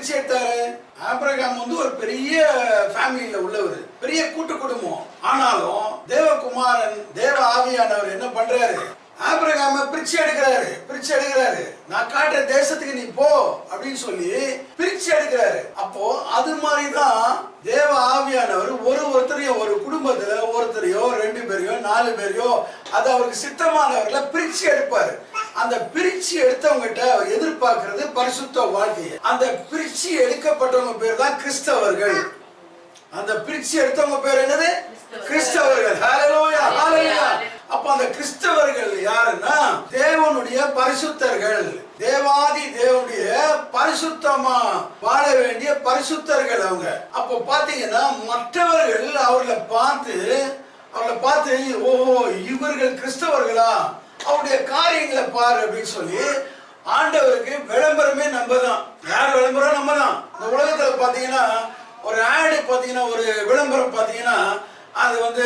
பிரிச்சு எடுத்தாரு. ஆபிரகாம் வந்து ஒரு பெரிய ஃபேமிலியில உள்ளவர். பெரிய கூட்டு குடும்பம். ஆனாலும் தேவகுமாரன் தேவ ஆவியானவர் என்ன பண்றாரு? ஆபிரகாம பிரிச்சு எடுக்கிறாரு பிரிச்சு எடுக்கிறாரு. நான் காட்டுற தேசத்துக்கு நீ போ அப்படின்னு சொல்லி பிரிச்சு எடுக்கிறாரு. அப்போ அது மாதிரி தான் தேவ ஆவியானவர் ஒரு ஒருத்தரையும் ஒரு குடும்பத்துல ஒருத்தரையோ ரெண்டு பேரையோ நாலு பேரையோ அது அவருக்கு சித்தமானவர்களை பிரிச்சு எடுப்பாரு. அந்த பிரிச்சு எடுத்தவங்ககிட்ட அவர் எதிர்பார்க்கறது பரிசுத்த வாழ்க்கையை. அந்த பிரிச்சு எடுக்கப்பட்டவங்க பேர் தான் கிறிஸ்தவர்கள். அந்த பிரிச்சு எடுத்தவங்க பேர் என்னது? கிறிஸ்தவர்கள். ஹாலலோயா ஹாலலோயா அப்ப அந்த கிறிஸ்தவர்கள் யாருன்னா? தேவனுடைய பரிசுத்தர்கள். தேவாதி தேவனுடைய பரிசுத்தமா வாழ வேண்டிய பரிசுத்தர்கள் அவங்க. அப்போ பாத்தீங்கன்னா மற்றவர்கள் அவர்களை பார்த்து அவர்களை பார்த்து ஓஹோ இவர்கள் கிறிஸ்தவர்களா? அவருடைய காரியங்களை பாரு அப்படின்னு சொல்லி ஆண்டவருக்கு விளம்பரமே நம்ம தான் யார் விளம்பரம்? நம்ம தான் இந்த உலகத்துல பாத்தீங்கன்னா ஒரு ஆடு பாத்தீங்கன்னா ஒரு விளம்பரம் பாத்தீங்கன்னா அது வந்து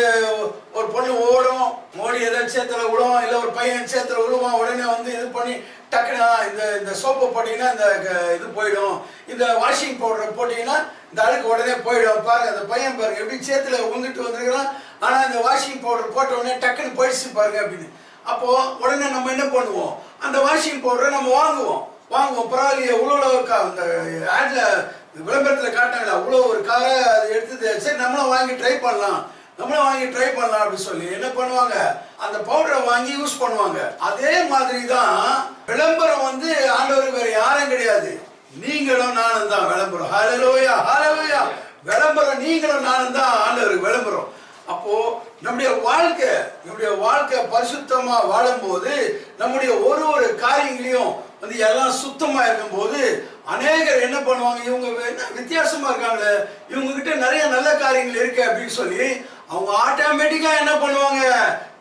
ஒரு பொண்ணு ஓடும் மோடி ஏதாவது சேத்துல விடும் இல்லை ஒரு பையன் சேத்துல விழுவான் உடனே வந்து இது பண்ணி டக்குனா இந்த இந்த சோப்பு போட்டிங்கன்னா இந்த க- இது போயிடும். இந்த வாஷிங் பவுடர் போட்டிங்கன்னா இந்த அழுக்கு உடனே போயிடும். பாருங்க அந்த பையன் பாருங்க எப்படி சேத்துல உந்துட்டு வந்திருக்கிறான். ஆனால் இந்த வாஷிங் பவுடர் போட்ட உடனே டக்குன்னு போயிடுச்சு பாருங்க அப்படின்னு. அப்போது உடனே நம்ம என்ன பண்ணுவோம்? அந்த வாஷிங் பவுடரை நம்ம வாங்குவோம். வாங்குவோம். பரவாயில்லையே இவ்வளோ அந்த ஆட்ல விளம்பரத்தில் காட்டாங்களா அவ்வளோ ஒரு காரை அது எடுத்து சரி நம்மளும் வாங்கி ட்ரை பண்ணலாம். நம்மளும் வாங்கி ட்ரை பண்ணலாம் அப்படின்னு சொல்லி என்ன பண்ணுவாங்க? அந்த பவுடரை வாங்கி யூஸ் பண்ணுவாங்க. அதே மாதிரி தான் விளம்பரம் வந்து ஆண்டவர் வேற யாரும் கிடையாது. நீங்களும் நானும் தான் விளம்பரம். ஹலலோயா ஹலலோயா விளம்பரம் நீங்களும் நானும் தான் ஆண்டவருக்கு விளம்பரம். அப்போ நம்முடைய வாழ்க்கை நம்முடைய வாழ்க்கை பரிசுத்தமா வாழும்போது நம்முடைய ஒரு ஒரு காரியங்களையும் வந்து எல்லாம் சுத்தமா இருக்கும்போது அநேகர் என்ன பண்ணுவாங்க? இவங்க என்ன வித்தியாசமா இருக்காங்களே? இவங்க கிட்ட நிறைய நல்ல காரியங்கள் இருக்கு அப்படின்னு சொல்லி அவங்க ஆட்டோமேட்டிக்கா என்ன பண்ணுவாங்க?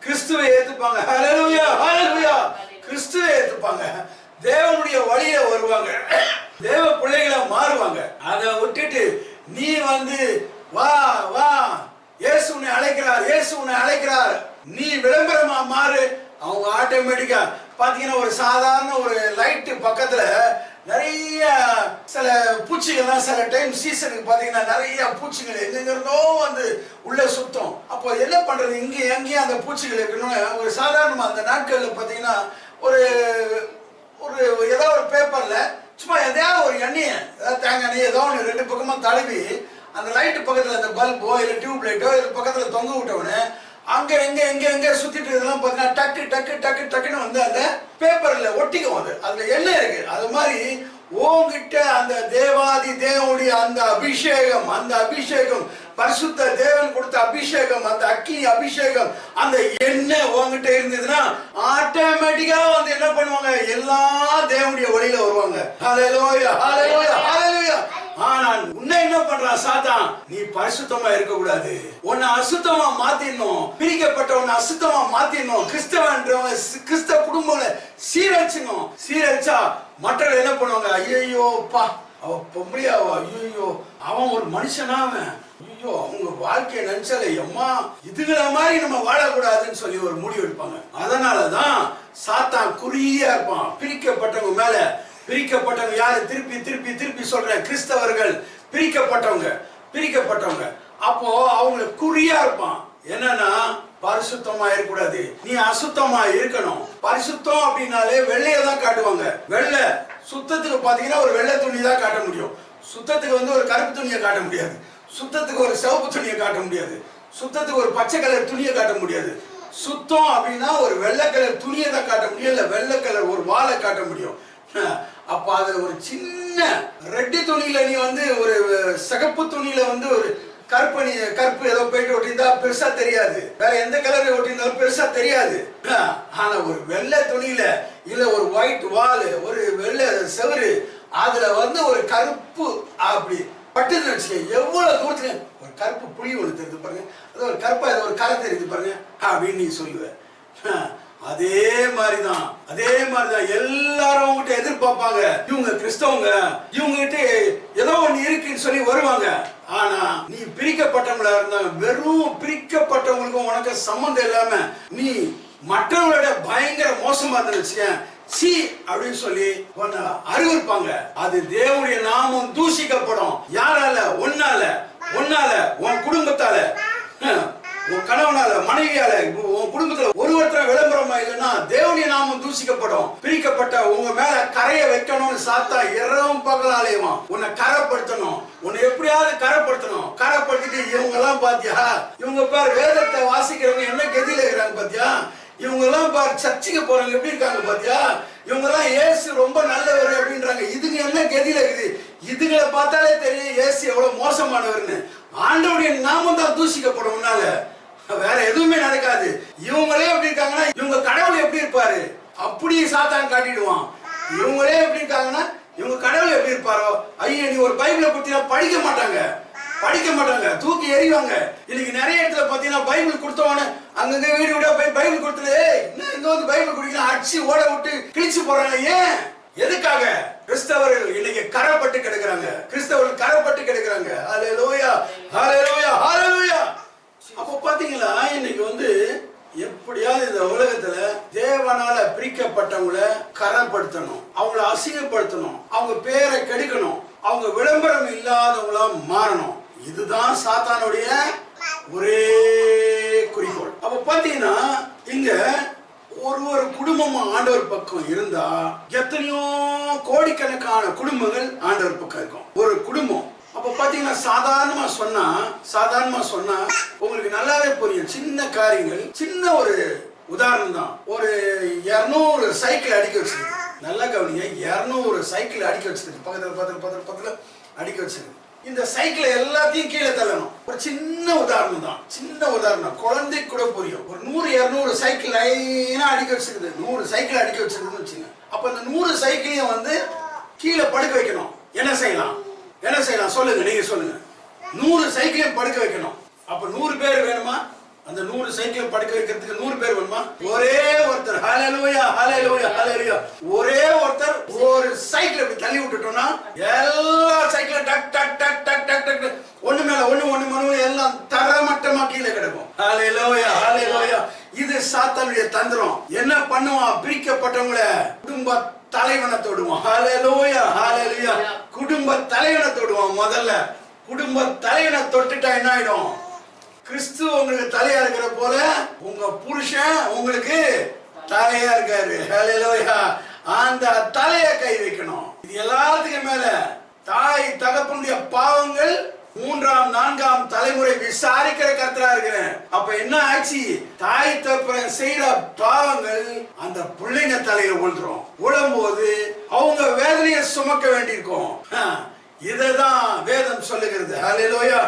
கிறிஸ்துவை ஏத்துப்பாங்க. ஹalleluya ஹalleluya கிறிஸ்துவை ஏத்துப்பாங்க. தேவனுடைய வழியில வருவாங்க. தேவ பிள்ளைகளை மாறுவாங்க. அதை விட்டுட்டு நீ வந்து வா வா. இயேசு உன்னை அழைக்கிறார் இயேசு உன்னை அழைக்கிறார். நீ விளம்பரமா மாறு. அவங்க ஆட்டோமேட்டிக்கா பாத்தீங்கன்னா ஒரு சாதாரண ஒரு லைட்டு பக்கத்துல நிறைய சில பூச்சிகள்லாம் சில டைம் சீசனுக்கு பார்த்தீங்கன்னா நிறைய பூச்சிகள் எங்கெங்க வந்து உள்ளே சுத்தம். அப்போ என்ன பண்ணுறது இங்கே எங்கேயும் அந்த பூச்சிகள் இருக்கணும்னு ஒரு சாதாரணமாக அந்த நாட்களில் பார்த்தீங்கன்னா ஒரு ஒரு ஏதோ ஒரு பேப்பரில் சும்மா எதையாவது ஒரு எண்ணெயை ஏதாவது தேங்காய் எண்ணெய் ஏதோ ஒன்று ரெண்டு பக்கமாக தழுவி அந்த லைட்டு பக்கத்தில் அந்த பல்போ இல்லை டியூப் லைட்டோ இது பக்கத்தில் தொங்க விட்டவனே அங்க எங்க எங்க எங்க சுத்திட்டு இதெல்லாம் பார்த்தீங்கன்னா டக்கு டக்கு டக்கு டக்குன்னு வந்து அந்த பேப்பர்ல ஒட்டிக்கும் அது. அதுல என்ன இருக்கு? அது மாதிரி ஓங்கிட்ட அந்த தேவாதி தேவனுடைய அந்த அபிஷேகம் அந்த அபிஷேகம் பரிசுத்த தேவன் கொடுத்த அபிஷேகம் அந்த அக்கி அபிஷேகம் அந்த எண்ணெய் உன்கிட்ட இருந்ததுன்னா ஆட்டோமேட்டிக்கா வந்து என்ன பண்ணுவாங்க? எல்லா தேவனுடைய வழியில வருவாங்க. ஹalleluya ஹalleluya ஆனா உன்னை என்ன பண்றான் சாத்தான்? நீ பரிசுத்தமா இருக்க கூடாது உன்னை அசுத்தமா மாத்திடணும். பிரிக்கப்பட்ட உன்னை அசுத்தமா மாத்திடணும். கிறிஸ்தவன்றவங்க கிறிஸ்தவ குடும்பங்களை சீரழிச்சணும் சீரழிச்சா மற்றவர்கள் என்ன பண்ணுவாங்க? ஐயோ பா அவ பொம்பளையாவா ஐயோ அவன் ஒரு மனுஷனா அவன். ஐயோ அவங்க வாழ்க்கையை நினைச்சாலே அம்மா இதுங்கிற மாதிரி நம்ம வாழக்கூடாதுன்னு சொல்லி ஒரு முடிவு எடுப்பாங்க. அதனாலதான் சாத்தான் குறியா இருப்பான். பிரிக்கப்பட்டவங்க மேல பிரிக்கப்பட்டவங்க யாரு? திருப்பி திருப்பி திருப்பி சொல்றேன். கிறிஸ்தவர்கள் பிரிக்கப்பட்டவங்க பிரிக்கப்பட்டவங்க. அப்போ அவங்களுக்கு குறியா இருப்பான். என்னன்னா பரிசுத்தமா இருக்கக்கூடாது. நீ அசுத்தமா இருக்கணும். பரிசுத்தம் அப்படின்னாலே வெள்ளைய தான் காட்டுவாங்க. வெள்ளை சுத்தத்துக்கு பாத்தீங்கன்னா ஒரு வெள்ளை துணி தான் காட்ட முடியும். சுத்தத்துக்கு வந்து ஒரு கருப்பு துணியை காட்ட முடியாது. சுத்தத்துக்கு ஒரு சிவப்பு துணியை காட்ட முடியாது. சுத்தத்துக்கு ஒரு பச்சை கலர் துணியை காட்ட முடியாது. சுத்தம் அப்படின்னா ஒரு வெள்ளை கலர் துணியை தான் காட்ட முடியும். இல்லை வெள்ளை கலர் ஒரு வாழை காட்ட முடியும். அப்ப அதுல ஒரு சின்ன ரெட்டு துணியில நீ வந்து ஒரு சிகப்பு துணியில வந்து ஒரு கருப்பு நீ கருப்பு ஏதோ போயிட்டு ஒட்டியிருந்தா பெருசா தெரியாது. வேற எந்த கலர் ஒட்டியிருந்தாலும் பெருசா தெரியாது. ஆனா ஒரு வெள்ளை துணியில இல்ல ஒரு ஒயிட் வால் ஒரு வெள்ளை செவரு அதுல வந்து ஒரு கருப்பு அப்படி பட்டுன்னு வச்சுக்க எவ்வளவு தூரத்துல ஒரு கருப்பு புளி ஒன்று தெரியுது பாருங்க. அது ஒரு கருப்பா ஏதோ ஒரு கரை தெரியுது பாருங்க. அப்படின்னு நீ சொல்லுவேன் அதே மாதிரிதான் அதே மாதிரிதான் எல்லாரும் அவங்ககிட்ட எதிர்பார்ப்பாங்க. இவங்க கிறிஸ்தவங்க இவங்க கிட்ட ஏதோ ஒண்ணு இருக்குன்னு சொல்லி வருவாங்க. ஆனா நீ பிரிக்கப்பட்டவங்களா இருந்தாங்க வெறும் பிரிக்கப்பட்டவங்களுக்கும் உனக்கு சம்மந்தம் இல்லாம நீ மற்றவங்களோட பயங்கர மோசமா இருந்துச்சு சி அப்படின்னு சொல்லி உன்னை அறிவிப்பாங்க அது தேவனுடைய நாமம் தூஷிக்கப்படும். யாரால? ஒன்னால ஒன்னால உன் குடும்பத்தால. உன் கணவனால மனைவியால உன் குடும்பத்துல ஒரு ஒருத்தர் விளம்பரமா இல்லைன்னா தேவனிய நாமம் தூசிக்கப்படும். பிரிக்கப்பட்ட உங்க மேல கரையை வைக்கணும்னு சாத்தா இரவும் பகலாலயமா? உன்னை கரைப்படுத்தணும். உன்னை எப்படியாவது கரைப்படுத்தணும். கரைப்படுத்திட்டு இவங்க எல்லாம் பாத்தியா? இவங்க பேர் வேதத்தை வாசிக்கிறவங்க என்ன கதியில இருக்கிறாங்க பாத்தியா? இவங்க எல்லாம் பாரு சர்ச்சுக்கு போறாங்க எப்படி இருக்காங்க பாத்தியா? இவங்க எல்லாம் ஏசு ரொம்ப நல்லவர் அப்படின்றாங்க. இதுங்க என்ன கதியில இருக்குது? இதுங்களை பார்த்தாலே தெரியும் ஏசு எவ்வளவு மோசமானவர்னு. ஆண்டவுடைய நாமம் தான் தூசிக்கப்படும் உன்னால. வேற எதுவுமே நடக்காது. இவங்களே எப்படி இருக்காங்கன்னா இவங்க கடவுள் எப்படி இருப்பாரு? அப்படி சாத்தான் காட்டிடுவான். இவங்களே எப்படி இருக்காங்கன்னா இவங்க கடவுள் எப்படி இருப்பாரோ ஐயா நீ ஒரு பைபிளை குடுத்தினா படிக்க மாட்டாங்க. படிக்க மாட்டாங்க. தூக்கி எறிவாங்க. இன்னைக்கு நிறைய இடத்துல பாத்தீங்கன்னா பைபிள் கொடுத்தவன அங்கங்க வீடு வீடா போய் பைபிள் கொடுத்தது இன்னும் இங்க வந்து பைபிள் குடிக்கலாம் அடிச்சு ஓட விட்டு கிழிச்சு போறாங்க ஏன்? எதுக்காக? கிறிஸ்தவர்கள் இன்னைக்கு கரப்பட்டு கிடக்குறாங்க. கிறிஸ்தவர்கள் கரப்பட்டு கிடக்குறாங்க. ஹalleluya ஹalleluya ஹalleluya. அப்போ பாத்தீங்களா இன்னைக்கு வந்து எப்படியாவது இந்த உலகத்துல தேவனால பிரிக்கப்பட்டவங்கள கரப்படுத்தணும் அவங்கள அசிங்கப்படுத்தணும் அவங்க பேரை கெடுக்கணும் அவங்க விளம்பரம் இல்லாதவங்களா மாறணும். இதுதான் சாத்தானுடைய ஒரே குறிக்கோள். அப்ப பாத்தீங்கன்னா இங்க ஒரு ஒரு குடும்பமும் ஆண்டவர் பக்கம் இருந்தா எத்தனையோ கோடிக்கணக்கான குடும்பங்கள் ஆண்டவர் பக்கம் இருக்கும். ஒரு குடும்பம் அப்போ பாத்தீங்கன்னா சாதாரணமா சொன்னா சாதாரணமா சொன்னா உங்களுக்கு நல்லாவே புரியும். சின்ன காரியங்கள் சின்ன ஒரு உதாரணம் தான். ஒரு இரநூறு சைக்கிள் அடிக்க வச்சிருக்கு. நல்லா கவனிங்க இரநூறு சைக்கிள் அடிக்க வச்சிருக்கு. பக்கத்துல பக்கத்துல பக்கத்துல பக்கத்துல அடிக்க வச்சிருக்கு. இந்த சைக்கிளை எல்லாத்தையும் கீழே தள்ளணும். ஒரு சின்ன உதாரணம் தான். சின்ன உதாரணம் குழந்தை கூட புரியும். ஒரு நூறு இரநூறு சைக்கிள் லைனா அடிக்க வச்சிருக்குது. நூறு சைக்கிள் அடிக்க வச்சிருக்குன்னு வச்சுங்க அப்ப இந்த நூறு சைக்கிளையும் வந்து கீழே படுக்க வைக்கணும். என்ன செய்யலாம்? என்ன செய்யலாம்? சொல்லுங்க நீங்க சொல்லுங்க. நூறு சைக்கிளையும் படுக்க வைக்கணும். அப்ப நூறு பேர் வேணுமா? அந்த நூறு சைக்கிள் படுக்க வைக்கிறதுக்கு நூறு பேர் வேணுமா? ஒரே ஒருத்தர். ஹalleluya ஹalleluya ஹalleluya. ஒரே ஒருத்தர் ஒரு சைக்கிள் இப்படி தள்ளி விட்டுட்டோம்னா எல்லா சைக்கிளும் டக் டக் டக் டக் டக் டக் ஒண்ணு மேல ஒண்ணு ஒண்ணு மணி எல்லாம் தரமட்டமா கீழே கிடக்கும். ஹalleluya ஹalleluya. இது சாத்தானுடைய தந்திரம். என்ன பண்ணுவான்? பிரிக்கப்பட்டவங்கள குடும்ப தலைவனை தொடுவான் ஹalleluya குடும்ப தலைவனை தொடுவான் முதல்ல குடும்ப தலைவனை தொட்டுட்டா என்ன ஆயிடும்? கிறிஸ்து உங்களுக்கு தலையா இருக்கிற போல உங்க புருஷன் உங்களுக்கு தலையா இருக்காரு. அந்த தலைய கை வைக்கணும். இது எல்லாத்துக்கும் மேல தாய் தகப்பனுடைய பாவங்கள் மூன்றாம் நான்காம் தலைமுறை விசாரிக்கிற கருத்தரா இருக்கிறேன். அப்ப என்ன ஆச்சு தாய் தகப்பன் செய்யற பாவங்கள் அந்த பிள்ளைங்க தலையில விழுந்துரும் விழும்போது அவங்க வேதனையை சுமக்க வேண்டியிருக்கும். இதை தான் வேதம் சொல்லுகிறது. அலையிலோயா